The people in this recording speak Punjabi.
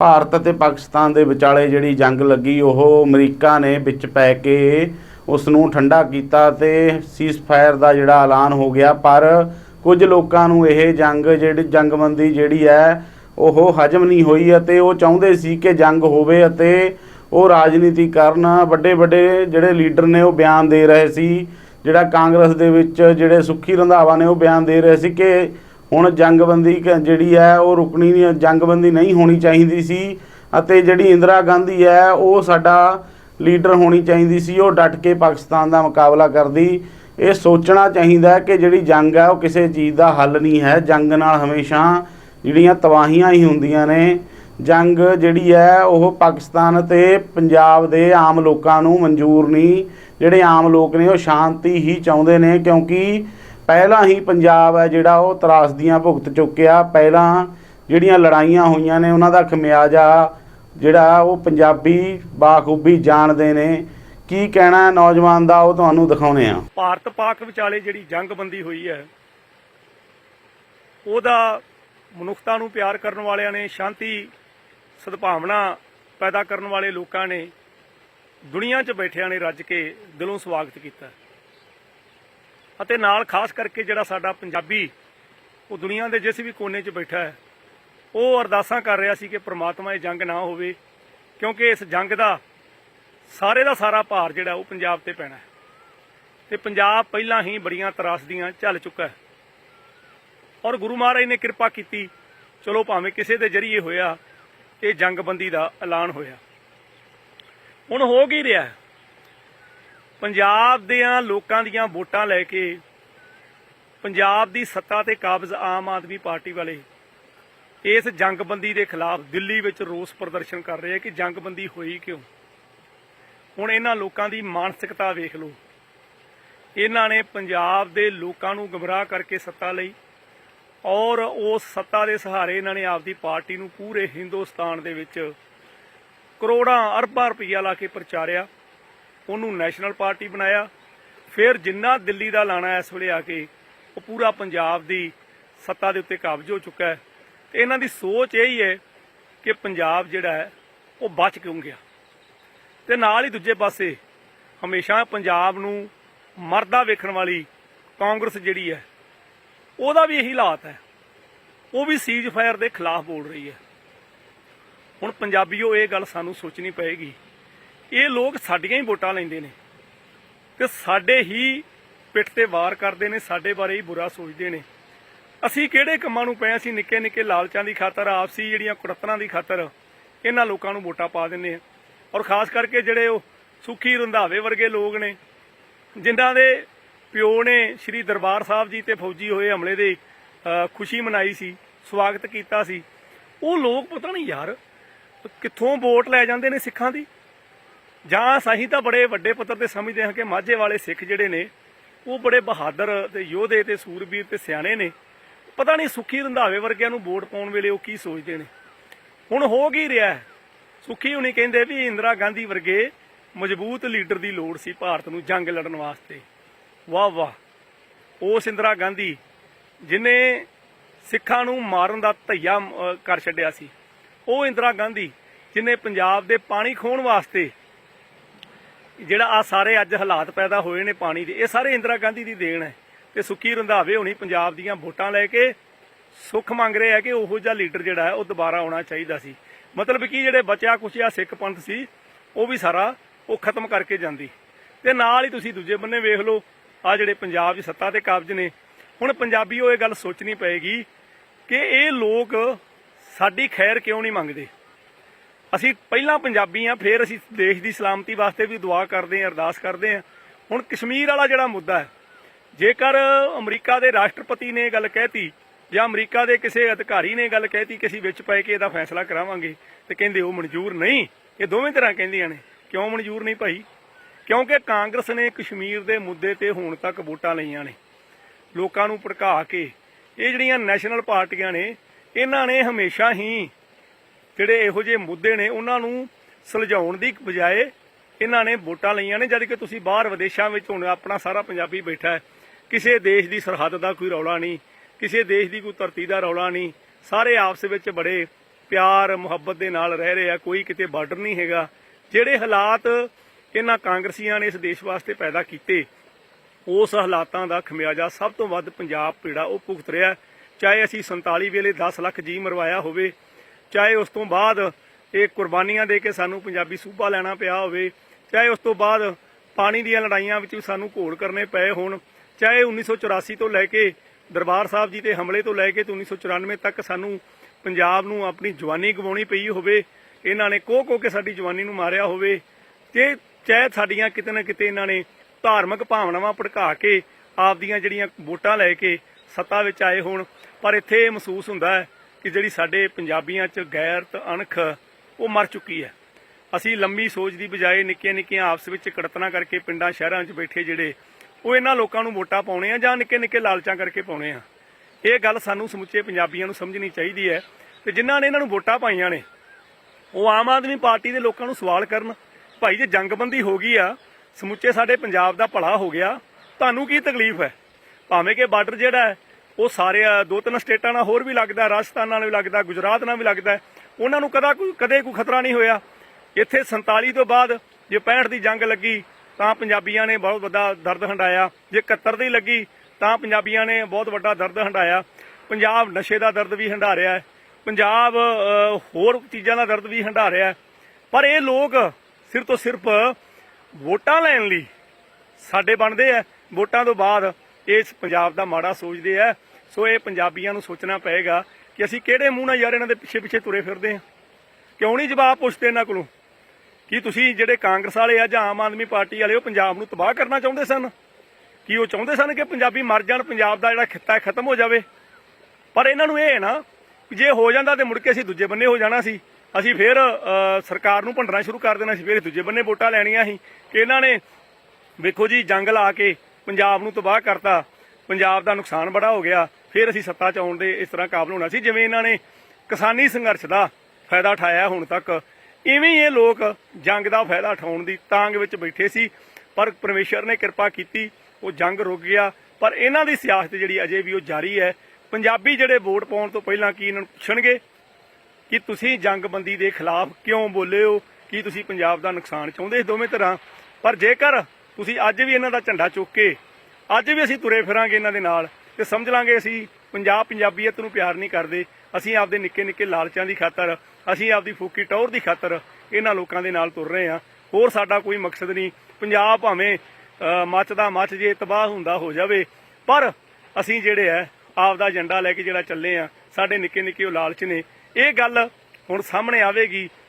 ਭਾਰਤ ਅਤੇ ਪਾਕਿਸਤਾਨ ਦੇ ਵਿਚਾਲੇ ਜਿਹੜੀ ਜੰਗ ਲੱਗੀ, ਉਹ ਅਮਰੀਕਾ ਨੇ ਵਿੱਚ ਪੈ ਕੇ ਉਸ ਨੂੰ ਠੰਡਾ ਕੀਤਾ ਤੇ ਸੀਜ਼ਫਾਇਰ ਦਾ ਜਿਹੜਾ ਐਲਾਨ ਹੋ ਗਿਆ। ਪਰ ਕੁਝ ਲੋਕਾਂ ਨੂੰ ਇਹ ਜੰਗ ਜਿਹੜੀ, ਜੰਗਬੰਦੀ ਜਿਹੜੀ ਹੈ, ਉਹ ਹਜਮ ਨਹੀਂ ਹੋਈ ਅਤੇ ਉਹ ਚਾਹੁੰਦੇ ਸੀ ਕਿ ਜੰਗ ਹੋਵੇ ਅਤੇ ਉਹ ਰਾਜਨੀਤੀ ਕਰਨ ਵੱਡੇ ਵੱਡੇ ਜਿਹੜੇ ਲੀਡਰ ਨੇ, ਉਹ ਬਿਆਨ ਦੇ ਰਹੇ ਸੀ। ਜਿਹੜਾ ਕਾਂਗਰਸ ਦੇ ਵਿੱਚ ਜਿਹੜੇ ਸੁੱਖੀ ਰੰਧਾਵਾ ਨੇ, ਉਹ ਬਿਆਨ ਦੇ ਰਹੇ ਸੀ ਕਿ ਹੁਣ ਜੰਗਬੰਦੀ ਕ- ਜਿਹੜੀ ਹੈ, ਉਹ ਰੁਕਣੀ ਨਹੀਂ, ਜੰਗਬੰਦੀ ਨਹੀਂ ਹੋਣੀ ਚਾਹੀਦੀ ਸੀ ਅਤੇ ਜਿਹੜੀ ਇੰਦਰਾ ਗਾਂਧੀ ਹੈ, ਉਹ ਸਾਡਾ ਲੀਡਰ ਹੋਣੀ ਚਾਹੀਦੀ ਸੀ, ਉਹ ਡਟ ਕੇ ਪਾਕਿਸਤਾਨ ਦਾ ਮੁਕਾਬਲਾ ਕਰਦੀ। ਇਹ ਸੋਚਣਾ ਚਾਹੀਦਾ ਹੈ ਕਿ ਜਿਹੜੀ ਜੰਗ ਹੈ, ਉਹ ਕਿਸੇ ਚੀਜ਼ ਦਾ ਹੱਲ ਨਹੀਂ ਹੈ। ਜੰਗ ਨਾਲ ਹਮੇਸ਼ਾ ਜਿਹੜੀਆਂ ਤਬਾਹੀਆਂ ਹੀ ਹੁੰਦੀਆਂ ਨੇ। ਜੰਗ ਜਿਹੜੀ ਹੈ, ਉਹ ਪਾਕਿਸਤਾਨ ਅਤੇ ਪੰਜਾਬ ਦੇ ਆਮ ਲੋਕਾਂ ਨੂੰ ਮਨਜ਼ੂਰ ਨਹੀਂ। ਜਿਹੜੇ ਆਮ ਲੋਕ ਨੇ, ਉਹ ਸ਼ਾਂਤੀ ਹੀ ਚਾਹੁੰਦੇ ਨੇ, ਕਿਉਂਕਿ ਪਹਿਲਾਂ ਹੀ ਪੰਜਾਬ ਹੈ ਜਿਹੜਾ ਉਹ ਤਰਾਸਦੀਆਂ ਭੁਗਤ ਚੁੱਕਿਆ। ਪਹਿਲਾਂ ਜਿਹੜੀਆਂ ਲੜਾਈਆਂ ਹੋਈਆਂ ਨੇ, ਉਹਨਾਂ ਦਾ ਖਮਿਆਜਾ ਜਿਹੜਾ ਉਹ ਪੰਜਾਬੀ ਬਾਖੂਬੀ ਜਾਣਦੇ ਨੇ। ਕੀ ਕਹਿਣਾ ਹੈ ਨੌਜਵਾਨ ਦਾ, ਉਹ ਤੁਹਾਨੂੰ ਦਿਖਾਉਨੇ ਆ। ਭਾਰਤ ਪਾਕ ਵਿਚਾਲੇ ਜਿਹੜੀ ਜੰਗਬੰਦੀ ਹੋਈ ਹੈ, ਉਹਦਾ ਮਨੁੱਖਤਾ ਨੂੰ ਪਿਆਰ ਕਰਨ ਵਾਲਿਆਂ ਨੇ, ਸ਼ਾਂਤੀ, ਸਦਭਾਵਨਾ ਪੈਦਾ ਕਰਨ ਵਾਲੇ ਲੋਕਾਂ ਨੇ ਦੁਨੀਆ 'ਚ ਬੈਠਿਆਂ ਨੇ ਰੱਜ ਕੇ ਦਿਲੋਂ ਸਵਾਗਤ ਕੀਤਾ। ਅਤੇ ਨਾਲ ਖਾਸ ਕਰਕੇ ਜਿਹੜਾ ਸਾਡਾ ਪੰਜਾਬੀ ਉਹ ਦੁਨੀਆ ਦੇ ਜਿਸ ਵੀ ਕੋਨੇ 'ਚ ਬੈਠਾ ਹੈ, ਉਹ ਅਰਦਾਸਾਂ ਕਰ ਰਿਹਾ ਸੀ ਕਿ ਪ੍ਰਮਾਤਮਾ ਇਹ ਜੰਗ ਨਾ ਹੋਵੇ, ਕਿਉਂਕਿ ਇਸ ਜੰਗ ਦਾ ਸਾਰੇ ਦਾ ਸਾਰਾ ਭਾਰ ਜਿਹੜਾ ਉਹ ਪੰਜਾਬ ਤੇ ਪੈਣਾ ਹੈ। ਤੇ ਪੰਜਾਬ ਪਹਿਲਾਂ ਹੀ ਬੜੀਆਂ ਤਰਾਸਦੀਆਂ ਝੱਲ ਚੁੱਕਾ ਹੈ। ਔਰ ਗੁਰੂ ਮਹਾਰਾਜ ਨੇ ਕਿਰਪਾ ਕੀਤੀ, ਚਲੋ ਭਾਵੇਂ ਕਿਸੇ ਦੇ ਜਰੀਏ ਹੋਇਆ, ਇਹ ਜੰਗਬੰਦੀ ਦਾ ਐਲਾਨ ਹੋਇਆ। ਹੁਣ ਹੋ ਕੀ ਰਿਹਾ ਪੰਜਾਬ ਦੀਆਂ ਲੋਕਾਂ ਦੀਆਂ ਵੋਟਾਂ ਲੈ ਕੇ ਪੰਜਾਬ ਦੀ ਸੱਤਾ ਤੇ ਕਾਬਜ਼ ਆਮ ਆਦਮੀ ਪਾਰਟੀ ਵਾਲੇ ਇਸ ਜੰਗਬੰਦੀ ਦੇ ਖਿਲਾਫ ਦਿੱਲੀ ਵਿੱਚ ਰੋਸ ਪ੍ਰਦਰਸ਼ਨ ਕਰ ਰਹੇ ਆ ਕਿ ਜੰਗਬੰਦੀ ਹੋਈ ਕਿਉਂ? ਹੁਣ ਇਹਨਾਂ ਲੋਕਾਂ ਦੀ ਮਾਨਸਿਕਤਾ ਵੇਖ ਲਓ। ਇਹਨਾਂ ਨੇ ਪੰਜਾਬ ਦੇ ਲੋਕਾਂ ਨੂੰ ਗਮਰਾਹ ਕਰਕੇ ਸੱਤਾ ਲਈ ਔਰ ਉਸ ਸੱਤਾ ਦੇ ਸਹਾਰੇ ਇਹਨਾਂ ਨੇ ਆਪਦੀ ਪਾਰਟੀ ਨੂੰ ਪੂਰੇ ਹਿੰਦੁਸਤਾਨ ਦੇ ਵਿੱਚ ਕਰੋੜਾਂ ਅਰਬਾਂ ਰੁਪਈਆ ਲਾ ਕੇ ਪ੍ਰਚਾਰਿਆ। ਉਹਨੂੰ ਨੈਸ਼ਨਲ ਪਾਰਟੀ ਬਣਾਇਆ। ਫਿਰ ਜਿੰਨਾ ਦਿੱਲੀ ਦਾ ਲਾਣਾ ਇਸ ਵੇਲੇ ਆ ਕੇ, ਉਹ ਪੂਰਾ ਪੰਜਾਬ ਦੀ ਸੱਤਾ ਦੇ ਉੱਤੇ ਕਾਬਜ ਹੋ ਚੁੱਕਾ ਹੈ। ਤੇ ਇਹਨਾਂ ਦੀ ਸੋਚ ਇਹ ਹੀ ਹੈ ਕਿ ਪੰਜਾਬ ਜਿਹੜਾ ਹੈ, ਉਹ ਬਚ ਕਿਉਂ ਗਿਆ। ਤੇ ਨਾਲ ਹੀ ਦੂਜੇ ਪਾਸੇ ਹਮੇਸ਼ਾ ਪੰਜਾਬ ਨੂੰ ਮਰਦਾ ਵੇਖਣ ਵਾਲੀ ਕਾਂਗਰਸ ਜਿਹੜੀ ਹੈ, ਉਹਦਾ ਵੀ ਇਹੀ ਹਾਲਾਤ ਹੈ। ਉਹ ਵੀ ਸੀਜ਼ ਫਾਇਰ ਦੇ ਖਿਲਾਫ ਬੋਲ ਰਹੀ ਹੈ। ਹੁਣ ਪੰਜਾਬੀਓ ਇਹ ਗੱਲ ਸਾਨੂੰ ਸੋਚਣੀ ਪਏਗੀ ਇਹ ਲੋਕ ਸਾਡੀਆਂ ਹੀ ਵੋਟਾਂ ਲੈਂਦੇ ਨੇ ਤੇ ਸਾਡੇ ਹੀ ਪਿੱਠ ਤੇ ਵਾਰ ਕਰਦੇ ਨੇ, ਸਾਡੇ ਬਾਰੇ ਹੀ ਬੁਰਾ ਸੋਚਦੇ ਨੇ। ਅਸੀਂ ਕਿਹੜੇ ਕੰਮਾਂ ਨੂੰ ਪਏ ਅਸੀਂ ਨਿੱਕੇ ਨਿੱਕੇ ਲਾਲਚਾਂ ਦੀ ਖਾਤਰ, ਆਪਸੀ ਜਿਹੜੀਆਂ ਕੁੜੱਤਨਾਂ ਦੀ ਖਾਤਰ ਇਹਨਾਂ ਲੋਕਾਂ ਨੂੰ ਵੋਟਾਂ ਪਾ ਦਿੰਦੇ ਆ ਔਰ ਖਾਸ ਕਰਕੇ ਜਿਹੜੇ ਉਹ ਸੁਖੀ ਰੰਧਾਵੇ ਵਰਗੇ ਲੋਕ ਨੇ, ਜਿਨ੍ਹਾਂ ਦੇ ਪਿਓ ਨੇ ਸ੍ਰੀ ਦਰਬਾਰ ਸਾਹਿਬ ਜੀ ਤੇ ਫੌਜੀ ਹੋਏ ਹਮਲੇ ਦੇ ਖੁਸ਼ੀ ਮਨਾਈ ਸੀ, ਸਵਾਗਤ ਕੀਤਾ ਸੀ। ਉਹ ਲੋਕ ਪਤਾ ਨਹੀਂ ਯਾਰ ਕਿੱਥੋਂ ਵੋਟ ਲੈ ਜਾਂਦੇ ਨੇ ਸਿੱਖਾਂ ਦੀ? ਜਾਂ ਅਸੀਂ ਤਾਂ ਬੜੇ ਵੱਡੇ ਪੱਧਰ ਤੇ ਸਮਝਦੇ ਹਾਂ ਕਿ ਮਾਝੇ ਵਾਲੇ ਸਿੱਖ ਜਿਹੜੇ ਨੇ, ਉਹ ਬੜੇ ਬਹਾਦਰ ਤੇ ਯੋਧੇ ਤੇ ਸੂਰਬੀਰ ਤੇ ਸਿਆਣੇ ਨੇ। ਪਤਾ ਨਹੀਂ ਸੁੱਖੀ ਰੰਧਾਵੇ ਵਰਗਿਆਂ ਨੂੰ ਵੋਟ ਪਾਉਣ ਵੇਲੇ ਉਹ ਕੀ ਸੋਚਦੇ ਨੇ। ਹੁਣ ਹੋ ਕੀ ਰਿਹਾ ਹੈ? ਸੁੱਖੀ ਹੁਣੀ ਕਹਿੰਦੇ ਵੀ ਇੰਦਰਾ ਗਾਂਧੀ ਵਰਗੇ ਮਜ਼ਬੂਤ ਲੀਡਰ ਦੀ ਲੋੜ ਸੀ ਭਾਰਤ ਨੂੰ ਜੰਗ ਲੜਨ ਵਾਸਤੇ। ਵਾਹ ਵਾਹ। ਉਸ ਇੰਦਰਾ ਗਾਂਧੀ ਜਿਨੇ ਸਿੱਖਾਂ ਨੂੰ ਮਾਰਨ ਦਾ ਧਈਆ ਕਰ ਛੱਡਿਆ ਸੀ, ਉਹ ਇੰਦਰਾ ਗਾਂਧੀ ਜਿਨੇ ਪੰਜਾਬ ਦੇ ਪਾਣੀ ਖੋਣ ਵਾਸਤੇ ਜਿਹੜਾ ਆ ਸਾਰੇ ਅੱਜ ਹਾਲਾਤ ਪੈਦਾ ਹੋਏ ਨੇ ਪਾਣੀ ਦੇ, ਇਹ ਸਾਰੇ ਇੰਦਰਾ ਗਾਂਧੀ ਦੀ ਦੇਣ ਹੈ ਤੇ ਸੁੱਕੀ ਰੰਧਾਵੇ ਹੋਣੀ ਪੰਜਾਬ ਦੀਆਂ ਵੋਟਾਂ ਲੈ ਕੇ ਸੁੱਖ ਮੰਗ ਰਹੇ ਆ ਕਿ ਉਹੋ ਜਿਹਾ ਲੀਡਰ ਜਿਹੜਾ ਹੈ ਉਹ ਦੁਬਾਰਾ ਆਉਣਾ ਚਾਹੀਦਾ ਸੀ। ਮਤਲਬ ਕਿ ਜਿਹੜੇ ਬਚਿਆ ਕੁਚਿਆ ਸਿੱਖ ਪੰਥ ਸੀ, ਉਹ ਵੀ ਸਾਰਾ ਉਹ ਖਤਮ ਕਰਕੇ ਜਾਂਦੀ। ਤੇ ਨਾਲ ਹੀ ਤੁਸੀਂ ਦੂਜੇ ਬੰਨੇ ਵੇਖ ਲਓ ਆ ਜਿਹੜੇ ਪੰਜਾਬ ਦੀ ਸੱਤਾ ਤੇ ਕਾਬਜ ਨੇ, ਹੁਣ ਪੰਜਾਬੀ ਉਹ ਇਹ ਗੱਲ ਸੋਚਣੀ ਪਏਗੀ ਕਿ ਇਹ ਲੋਕ ਸਾਡੀ ਖੈਰ ਕਿਉਂ ਨਹੀਂ ਮੰਗਦੇ? ਅਸੀਂ ਪਹਿਲਾਂ ਪੰਜਾਬੀ ਆ, ਫਿਰ ਅਸੀਂ ਦੇਸ਼ ਦੀ ਸਲਾਮਤੀ ਵਾਸਤੇ ਵੀ ਦੁਆ ਕਰਦੇ ਆ, ਅਰਦਾਸ ਕਰਦੇ ਆ। ਹੁਣ ਕਸ਼ਮੀਰ ਵਾਲਾ ਜਿਹੜਾ ਮੁੱਦਾ ਹੈ, ਜੇਕਰ ਅਮਰੀਕਾ ਦੇ ਰਾਸ਼ਟਰਪਤੀ ਨੇ ਇਹ ਗੱਲ ਕਹਿਤੀ, ਜਾਂ ਅਮਰੀਕਾ ਦੇ ਕਿਸੇ ਅਧਿਕਾਰੀ ਨੇ ਗੱਲ ਕਹਿਤੀ ਕਿ ਅਸੀਂ ਵਿੱਚ ਪੈ ਕੇ ਇਹਦਾ ਫੈਸਲਾ ਕਰਾਵਾਂਗੇ, ਤੇ ਕਹਿੰਦੇ ਉਹ ਮਨਜ਼ੂਰ ਨਹੀਂ, ਇਹ ਦੋਵੇਂ ਤਰ੍ਹਾਂ ਕਹਿੰਦੀਆਂ ਨੇ। ਕਿਉਂ ਮਨਜ਼ੂਰ ਨਹੀਂ ਭਾਈ? ਕਿਉਂਕਿ ਕਾਂਗਰਸ ਨੇ ਕਸ਼ਮੀਰ ਦੇ ਮੁੱਦੇ ਤੇ ਹੁਣ ਤੱਕ ਵੋਟਾਂ ਲਈਆਂ ਨੇ। ਲੋਕਾਂ ਨੂੰ ਭੜਕਾ ਕੇ, ਇਹ ਜਿਹੜੀਆਂ ਨੈਸ਼ਨਲ ਪਾਰਟੀਆਂ ਨੇ, ਇਹਨਾਂ ਨੇ ਹਮੇਸ਼ਾ ਹੀ ਜਿਹੜੇ ਇਹੋ ਜਿਹੇ ਮੁੱਦੇ ਨੇ, ਉਹਨਾਂ ਨੂੰ ਸੁਲਝਾਉਣ ਦੀ ਬਜਾਏ ਇਹਨਾਂ ਨੇ ਵੋਟਾਂ ਲਈਆਂ ਨੇ, ਜਦ ਕਿ ਤੁਸੀਂ ਬਾਹਰ ਵਿਦੇਸ਼ਾਂ ਵਿੱਚ ਹੁਣ ਆਪਣਾ ਸਾਰਾ ਪੰਜਾਬੀ ਬੈਠਾ ਹੈ। ਕਿਸੇ ਦੇਸ਼ ਦੀ ਸਰਹੱਦ ਦਾ ਕੋਈ ਰੌਲਾ ਨਹੀਂ, ਕਿਸੇ ਦੇਸ਼ ਦੀ ਕੋਈ ਧਰਤੀ ਦਾ ਰੌਲਾ ਨਹੀਂ। ਸਾਰੇ ਆਪਸ ਵਿੱਚ ਬੜੇ ਪਿਆਰ, ਮੁਹੱਬਤ ਦੇ ਨਾਲ ਰਹਿ ਰਹੇ ਆ, ਕੋਈ ਕਿਤੇ ਬਾਰਡਰ ਨਹੀਂ ਹੈਗਾ। ਜਿਹੜੇ ਹਾਲਾਤ ਇਹਨਾਂ ਕਾਂਗਰਸੀਆਂ ਨੇ ਇਸ ਦੇਸ਼ ਵਾਸਤੇ ਪੈਦਾ ਕੀਤੇ, ਉਸ ਹਾਲਾਤਾਂ ਦਾ ਖਮਿਆਜਾ ਸਭ ਤੋਂ ਵੱਧ ਪੰਜਾਬ ਪੀੜਾ ਉਹ ਭੁਗਤ ਰਿਹਾ ਚਾਹੇ ਅਸੀਂ 47 ਵੇਲੇ 10 ਲੱਖ ਜੀ ਮਰਵਾਇਆ ਹੋਵੇ ਚਾਹੇ ਉਸ ਤੋਂ ਬਾਅਦ ਇਹ ਕੁਰਬਾਨੀਆਂ ਦੇ ਕੇ ਸਾਨੂੰ ਪੰਜਾਬੀ ਸੂਬਾ ਲੈਣਾ ਪਿਆ ਹੋਵੇ, ਚਾਹੇ ਉਸ ਤੋਂ ਬਾਅਦ ਪਾਣੀ ਦੀਆਂ ਲੜਾਈਆਂ ਵਿੱਚ ਵੀ ਸਾਨੂੰ ਘੋਲ ਕਰਨੇ ਪਏ ਹੋਣ, ਚਾਹੇ 1984 ਤੋਂ ਲੈ ਕੇ ਦਰਬਾਰ ਸਾਹਿਬ ਜੀ ਦੇ ਹਮਲੇ ਤੋਂ ਲੈ ਕੇ ਤੇ 1994 ਤੱਕ ਸਾਨੂੰ ਪੰਜਾਬ ਨੂੰ ਆਪਣੀ ਜਵਾਨੀ ਗਵਾਉਣੀ ਪਈ ਹੋਵੇ, ਇਹਨਾਂ ਨੇ ਕੋਹ ਕੋਹ ਕੇ ਸਾਡੀ ਜਵਾਨੀ ਨੂੰ ਮਾਰਿਆ ਹੋਵੇ, ਤੇ ਚਾਹੇ ਸਾਡੀਆਂ ਕਿਤੇ ਨਾ ਕਿਤੇ ਇਹਨਾਂ ਨੇ ਧਾਰਮਿਕ ਭਾਵਨਾਵਾਂ ਭੜਕਾ ਕੇ, ਆਪਦੀਆਂ ਜਿਹੜੀਆਂ ਵੋਟਾਂ ਲੈ ਕੇ ਸੱਤਾ ਵਿੱਚ ਆਏ ਹੋਣ, ਪਰ ਇੱਥੇ ਇਹ ਮਹਿਸੂਸ ਹੁੰਦਾ ਹੈ ਕਿ ਜਿਹੜੀ ਸਾਡੇ ਪੰਜਾਬੀਆਂ 'ਚ ਗੈਰਤ ਅਣਖ, ਉਹ ਮਰ ਚੁੱਕੀ ਹੈ। ਅਸੀਂ ਲੰਮੀ ਸੋਚ ਦੀ ਬਜਾਏ ਨਿੱਕੀਆਂ ਨਿੱਕੀਆਂ ਆਪਸ ਵਿੱਚ ਕੜਤਨਾ ਕਰਕੇ ਪਿੰਡਾਂ ਸ਼ਹਿਰਾਂ 'ਚ ਬੈਠੇ ਜਿਹੜੇ, ਉਹ ਇਹਨਾਂ ਲੋਕਾਂ ਨੂੰ ਵੋਟਾਂ ਪਾਉਣੇ ਆ ਜਾਂ ਨਿੱਕੇ ਨਿੱਕੇ ਲਾਲਚਾਂ ਕਰਕੇ ਪਾਉਣੇ ਆ। ਇਹ ਗੱਲ ਸਾਨੂੰ ਸਮੁੱਚੇ ਪੰਜਾਬੀਆਂ ਨੂੰ ਸਮਝਣੀ ਚਾਹੀਦੀ ਹੈ ਤੇ ਜਿਨ੍ਹਾਂ ਨੇ ਇਹਨਾਂ ਨੂੰ ਵੋਟਾਂ ਪਾਈਆਂ ਨੇ, ਉਹ ਆਮ ਆਦਮੀ ਪਾਰਟੀ ਦੇ ਲੋਕਾਂ ਨੂੰ ਸਵਾਲ ਕਰਨ, ਭਾਈ, ਜੇ ਜੰਗਬੰਦੀ ਹੋ ਗਈ ਆ, ਸਮੁੱਚੇ ਸਾਡੇ ਪੰਜਾਬ ਦਾ ਭਲਾ ਹੋ ਗਿਆ, ਤੁਹਾਨੂੰ ਕੀ ਤਕਲੀਫ ਹੈ? ਭਾਵੇਂ ਕਿ ਬਾਰਡਰ ਜਿਹੜਾ ਹੈ ਉਹ ਸਾਰੇ ਦੋ ਤਿੰਨ ਸਟੇਟਾਂ ਨਾਲ ਹੋਰ ਵੀ ਲੱਗਦਾ, ਰਾਜਸਥਾਨ ਨਾਲ ਵੀ ਲੱਗਦਾ, ਗੁਜਰਾਤ ਨਾਲ ਵੀ ਲੱਗਦਾ। ਉਹਨਾਂ ਨੂੰ ਕਦਾ ਕੋਈ ਕਦੇ ਕੋਈ ਖਤਰਾ ਨਹੀਂ ਹੋਇਆ। ਇੱਥੇ 47 ਤੋਂ ਬਾਅਦ ਜੇ 65 ਦੀ ਜੰਗ ਲੱਗੀ, ਤਾਂ ਪੰਜਾਬੀਆਂ ਨੇ ਬਹੁਤ ਵੱਡਾ ਦਰਦ ਹੰਡਾਇਆ। ਜੇ 71 ਦੀ ਲੱਗੀ, ਤਾਂ ਪੰਜਾਬੀਆਂ ਨੇ ਬਹੁਤ ਵੱਡਾ ਦਰਦ ਹੰਡਾਇਆ। ਪੰਜਾਬ ਨਸ਼ੇ ਦਾ ਦਰਦ ਵੀ ਹੰਡਾ ਰਿਹਾ ਹੈ। ਪੰਜਾਬ ਹੋਰ ਚੀਜ਼ਾਂ ਦਾ ਦਰਦ ਵੀ ਹੰਡਾ ਰਿਹਾ ਹੈ। ਪਰ ਇਹ ਲੋਕ ਸਿਰ ਤੋਂ ਸਿਰਫ ਵੋਟਾਂ ਲੈਣ ਲਈ ਸਾਡੇ ਬਣਦੇ ਆ ਵੋਟਾਂ ਤੋਂ ਬਾਅਦ ਇਸ ਪੰਜਾਬ ਦਾ ਮਾੜਾ ਸੋਚਦੇ ਆ ਸੋ ਇਹ ਪੰਜਾਬੀਆਂ ਨੂੰ ਸੋਚਣਾ ਪਏਗਾ ਕਿ ਅਸੀਂ ਕਿਹੜੇ ਮੂੰਹ ਨਾਲ ਯਾਰ ਇਹਨਾਂ ਦੇ ਪਿੱਛੇ ਪਿੱਛੇ ਤੁਰੇ ਫਿਰਦੇ ਹਾਂ। ਕਿਉਂ ਨਹੀਂ ਜਵਾਬ ਪੁੱਛਦੇ ਇਹਨਾਂ ਕੋਲੋਂ? ਕੀ ਤੁਸੀਂ ਜਿਹੜੇ ਕਾਂਗਰਸ ਵਾਲੇ ਆ ਜਾਂ ਆਮ ਆਦਮੀ ਪਾਰਟੀ ਵਾਲੇ, ਉਹ ਪੰਜਾਬ ਨੂੰ ਤਬਾਹ ਕਰਨਾ ਚਾਹੁੰਦੇ ਸਨ? ਕੀ ਉਹ ਚਾਹੁੰਦੇ ਸਨ ਕਿ ਪੰਜਾਬੀ ਮਰ ਜਾਣ, ਪੰਜਾਬ ਦਾ ਜਿਹੜਾ ਖਿੱਤਾ ਖਤਮ ਹੋ ਜਾਵੇ? ਪਰ ਇਹਨਾਂ ਨੂੰ ਇਹ ਹੈ ਨਾ ਕਿ ਜੇ ਹੋ ਜਾਂਦਾ ਤੇ ਮੁੜ ਕੇ ਅਸੀਂ ਦੂਜੇ ਬੰਨੇ ਹੋ ਜਾਣਾ ਸੀ। ਅਸੀਂ ਫਿਰ ਸਰਕਾਰ ਨੂੰ ਭੰਡਣਾ ਸ਼ੁਰੂ ਕਰ ਦੇਣਾ ਸੀ, ਫਿਰ ਦੂਜੇ ਬੰਨੇ ਵੋਟਾਂ ਲੈਣੀਆਂ ਸੀ। ਕਿ ਇਹਨਾਂ ਨੇ, ਵੇਖੋ ਜੀ, ਜੰਗ ਲਾ ਕੇ ਪੰਜਾਬ ਨੂੰ ਤਬਾਹ ਕਰਤਾ। ਪੰਜਾਬ ਦਾ ਨੁਕਸਾਨ ਬੜਾ ਹੋ ਗਿਆ। ਫਿਰ ਅਸੀਂ ਸੱਤਾ 'ਚ ਆਉਣ ਦੇ ਇਸ ਤਰ੍ਹਾਂ ਕਾਬਲ ਹੋਣਾ ਸੀ, ਜਿਵੇਂ ਇਹਨਾਂ ਨੇ ਕਿਸਾਨੀ ਸੰਘਰਸ਼ ਦਾ ਫਾਇਦਾ ਉਠਾਇਆ ਹੁਣ ਤੱਕ। ਇਵੇਂ ਇਹ ਲੋਕ ਜੰਗ ਦਾ ਫਾਇਦਾ ਉਠਾਉਣ ਦੀ ਤਾਂਗ ਵਿੱਚ ਬੈਠੇ ਸੀ, ਪਰ ਪਰਮੇਸ਼ਰ ਨੇ ਕਿਰਪਾ ਕੀਤੀ, ਉਹ ਜੰਗ ਰੁਕ ਗਿਆ। ਪਰ ਇਹਨਾਂ ਦੀ ਸਿਆਸਤ ਜਿਹੜੀ ਅਜੇ ਵੀ ਉਹ ਜਾਰੀ ਹੈ, ਪੰਜਾਬੀ ਜਿਹੜੇ ਵੋਟ ਪਾਉਣ ਤੋਂ ਪਹਿਲਾਂ ਕੀ ਇਹਨਾਂ ਨੂੰ ਪੁੱਛਣਗੇ? ਕਿ ਤੁਸੀਂ ਜੰਗਬੰਦੀ ਦੇ ਖਿਲਾਫ ਕਿਉਂ ਬੋਲੇ ਹੋ? ਕੀ ਤੁਸੀਂ ਪੰਜਾਬ ਦਾ ਨੁਕਸਾਨ ਚਾਹੁੰਦੇ ਸੀ ਦੋਵੇਂ ਤਰ੍ਹਾਂ ਪਰ ਜੇਕਰ ਤੁਸੀਂ ਅੱਜ ਵੀ ਇਹਨਾਂ ਦਾ ਝੰਡਾ ਚੁੱਕ ਕੇ, ਅੱਜ ਵੀ ਅਸੀਂ ਤੁਰੇ ਫਿਰਾਂਗੇ ਇਹਨਾਂ ਦੇ ਨਾਲ ਤੇ ਸਮਝ ਲਾਂਗੇ ਅਸੀਂ, ਪੰਜਾਬ ਪੰਜਾਬੀਅਤ ਨੂੰ ਪਿਆਰ ਨਹੀਂ ਕਰਦੇ। ਅਸੀਂ ਆਪਦੇ ਨਿੱਕੇ ਨਿੱਕੇ ਲਾਲਚਾਂ ਦੀ ਖਾਤਰ, ਅਸੀਂ ਆਪਦੀ ਫੂਕੀ ਟੌਰ ਦੀ ਖਾਤਰ ਇਹਨਾਂ ਲੋਕਾਂ ਦੇ ਨਾਲ ਤੁਰ ਰਹੇ ਹਾਂ। ਹੋਰ ਸਾਡਾ ਕੋਈ ਮਕਸਦ ਨਹੀਂ। ਪੰਜਾਬ ਭਾਵੇਂ ਮੱਚਦਾ ਮੱਚ ਜੇ, ਤਬਾਹ ਹੁੰਦਾ ਹੋ ਜਾਵੇ, ਪਰ ਅਸੀਂ ਜਿਹੜੇ ਆ ਆਪਦਾ ਏਜੰਡਾ ਲੈ ਕੇ ਜਿਹੜਾ ਚੱਲੇ ਆ ਸਾਡੇ ਨਿੱਕੇ ਨਿੱਕੇ ਉਹ ਲਾਲਚ ਨੇ। ਇਹ ਗੱਲ ਹੁਣ ਸਾਹਮਣੇ ਆਵੇਗੀ।